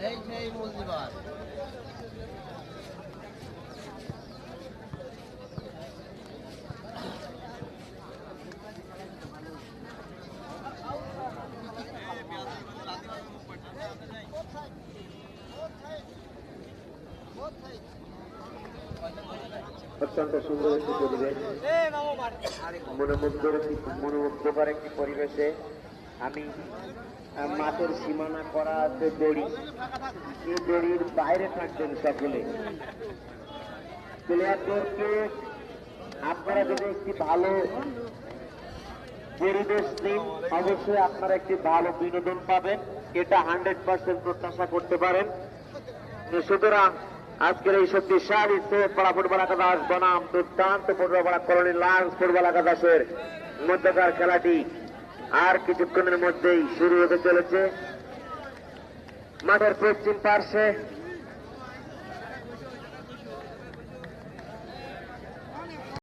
এই সেই মূলদিবার অত্যন্ত সুন্দর একটি পরিবেশ। একটি পরিবেশে আমি মাঠের সীমানা করা দড়ি। এই দড়ির বাইরে সকলে। প্লেয়ারদেরকে আপনারা যদি একটি ভালো পরিবেশ দিন, অবশ্যই আপনারা একটি ভালো বিনোদন পাবেন। এটা হান্ড্রেড পার্সেন্ট প্রত্যাশা করতে পারেন। সুতরাং আজকের এই শক্তিশালী পড়া ফুটবল একাদশ, বনাম, দুর্দান্ত ফুটবল পড়া কলোনি লাল ফুটবল একাদশের মধ্যকার খেলাটি আর কিছুক্ষণের মধ্যেই শুরু হতে চলেছে। মাঠের পশ্চিম পার্শ্বে